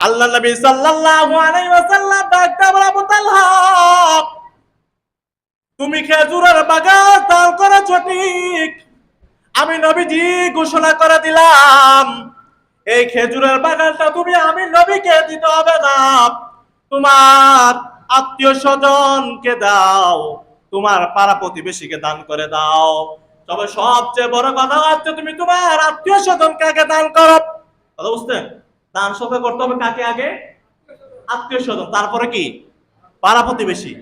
আল্লাহ নবী সাল্লাল্লাহু আলাইহি ওয়াসাল্লাম ডাকতে আবু তালহা, তুমি খেজুরের বাগান দান করেছ ঠিক। আমি নবীজি ঘোষণা করে দিলাম, এই খেজুরের বাগানটা তুমি আমি নবীকে দিতে হবে না। তোমার আত্মীয় স্বজনকে দাও, তোমার পাড়া প্রতিবেশীকে দান করে দাও। তবে সবচেয়ে বড় কথা হচ্ছে তুমি তোমার আত্মীয় স্বজন কাকে দান করো। কথা বুঝতেন দান সবে করতে হবে কাকে আগে? আত্মীয় স্বজন। তারপরে কি? পাড়া প্রতিবেশী।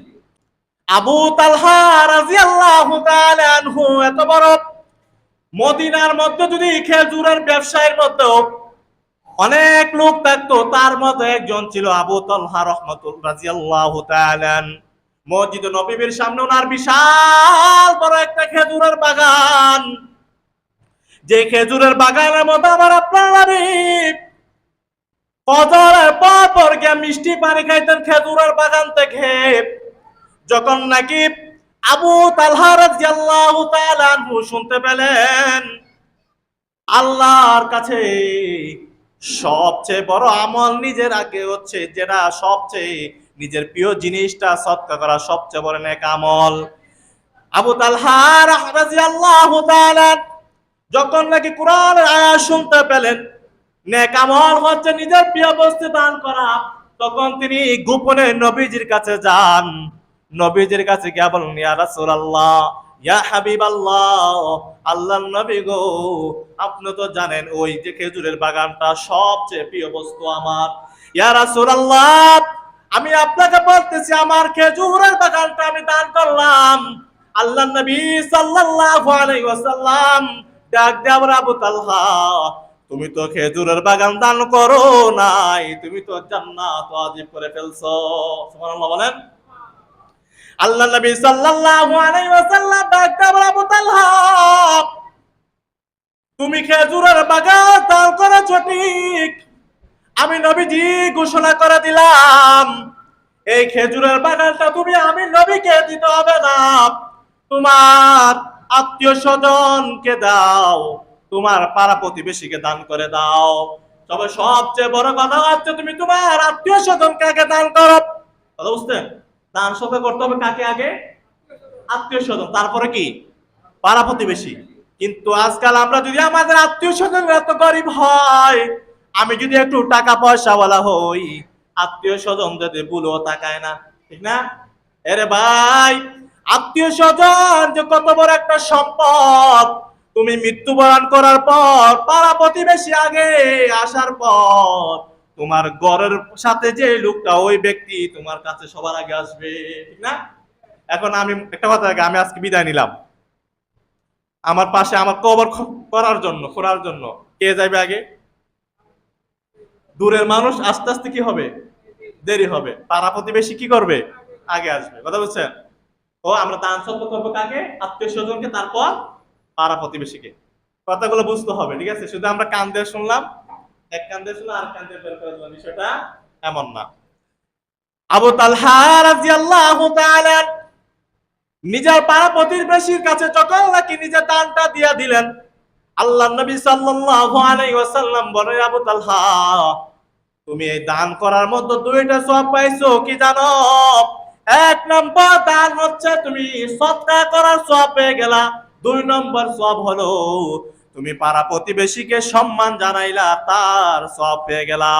আবু তালহা রাদিয়াল্লাহু তাআলা আনহু, এত বড় মদিনার মধ্যে যদি খেজুরের ব্যবসায়ের মধ্যেও অনেক লোক থাকতো, তার মধ্যে একজন ছিল আবু তালহা রহমাতুল রাদিয়াল্লাহু তাআলা মসজিদ নবীর সামনে ওনার বিশাল বড় একটা খেজুরের বাগান। যে খেজুরের বাগানের মধ্যে আমার আপনার ফজরের পর পর গিয়ে মিষ্টি পানি খাইতেন খেজুরের বাগান থেকে। যখন নাকি আবু তালহা রাদিয়াল্লাহু তাআলা আনহু শুনতে পেলেন, আল্লাহর কাছে সবচেয়ে বড় আমল নিজের আগে হচ্ছে যেটা সবচেয়ে নিজের প্রিয় জিনিসটা সৎকা করা সবচেয়ে বড় নেক আমল। আবু তালহা রাদিয়াল্লাহু তাআলা যখন নাকি কোরআনের আয়াত শুনতে পেলেন নেক আমল হচ্ছে নিজের প্রিয় বস্তু দান করা। তখন তিনি গোপনে নবীজির কাছে যান। নবীজির কাছে গিয়ে বলেন ইয়া রাসূলুল্লাহ, ইয়া হাবিবাল্লাহ, আল্লাহর নবী গো, আপনি তো জানেন ওই যে খেজুরের বাগানটা সবচেয়ে প্রিয় বস্তু আমার। ইয়া রাসূলুল্লাহ, আমি আপনাকে বলতেছি, আমার খেজুরের বাগানটা আমি দান করলাম। আল্লাহ নবী সাল্লাল্লাহু আলাইহি ওয়াসাল্লাম ডাক দেওয়ার আবু তালহা তুমি তো খেজুরের বাগান দান করো নাই, তুমি তো জান্নাত ওয়াজিব করে ফেলছো। সুবহানাল্লাহ বলেন। আল্লাহ নবী সাল্লাল্লাহু আলাইহি ওয়াসাল্লাম ডাক দেওয়ার আবু তালহা, তুমি খেজুরের বাগান দান করেছ ঠিক। আমি নবীজি ঘোষণা করে দিলাম, এই খেজুরের বাগানটা তুমি আমি নবীকে দিতে হবে না। তোমার আত্মীয় স্বজনকে দাও। তোমার পাড়া প্রতিবেশীকে দান করে দাও। তবে সবচেয়ে বড় কথা হচ্ছে তুমি তোমার আত্মীয় স্বজন কাকে দান করো? কথা বুঝতেন দান সবে করতে হবে কাকে আগে? আত্মীয় স্বজন। তারপরে কি? পাড়া প্রতিবেশী। কিন্তু আজকাল আমরা যদি আমাদের আত্মীয় স্বজন এত গরিব হয়, আমি যদি একটু টাকা পয়সা বলা হই, আত্মীয় স্বজন যদি বুলো তাকায় না, ঠিক না? এরে ভাই, আত্মীয় স্বজন যে কত বড় একটা সম্পদ তুমি মৃত্যুবরণ করার পর পাড়া প্রতিবেশী আগে আসার পর তোমার ঘরের সাথে যে লোকটা ওই ব্যক্তি তোমার কাছে সবার আগে আসবে, ঠিক না? এখন আমি একটা কথা আমি আজকে বিদায় নিলাম। আমার পাশে আমার কবর করার জন্য করার জন্য। কে যাবে আগে? দূরের মানুষ, আস্তে আস্তে কি হবে? দেরি হবে। পাড়া প্রতিবেশী কি করবে? আগে আসবে। কথা বলছেন? ও, আমরা দান সত্য করব কাকে? আত্মীয় স্বজনকে, তারপর পাড়া প্রতিবেশীকে। কথাগুলো বুঝতে হবে, ঠিক আছে? শুধু আমরা কান দিয়ে শুনলাম, এক কান দিয়ে শুনলাম আর কান দিয়ে বের করে দিলাম, বিষয়টা এমন না। আবু তালহা রাদিয়াল্লাহু তাআলা নিজের পাড়া প্রতিবেশীর কাছে যখন নাকি নিজের দানটা দিয়া দিলেন আল্লাহ নবী সাল্লাল্লাহু আলাইহি ওয়াসাল্লাম বলে, আবু তালহা, তুমি এই দান করার মধ্যে দুইটা সব পাইছো, কি জানো? এক নম্বর দান হচ্ছে তুমি সৎকার করার সব পেয়ে গেলা দুই নম্বর সব হলো তুমি পাড়া প্রতিবেশীকে সম্মান জানাইলা তার সব পেয়ে গেলা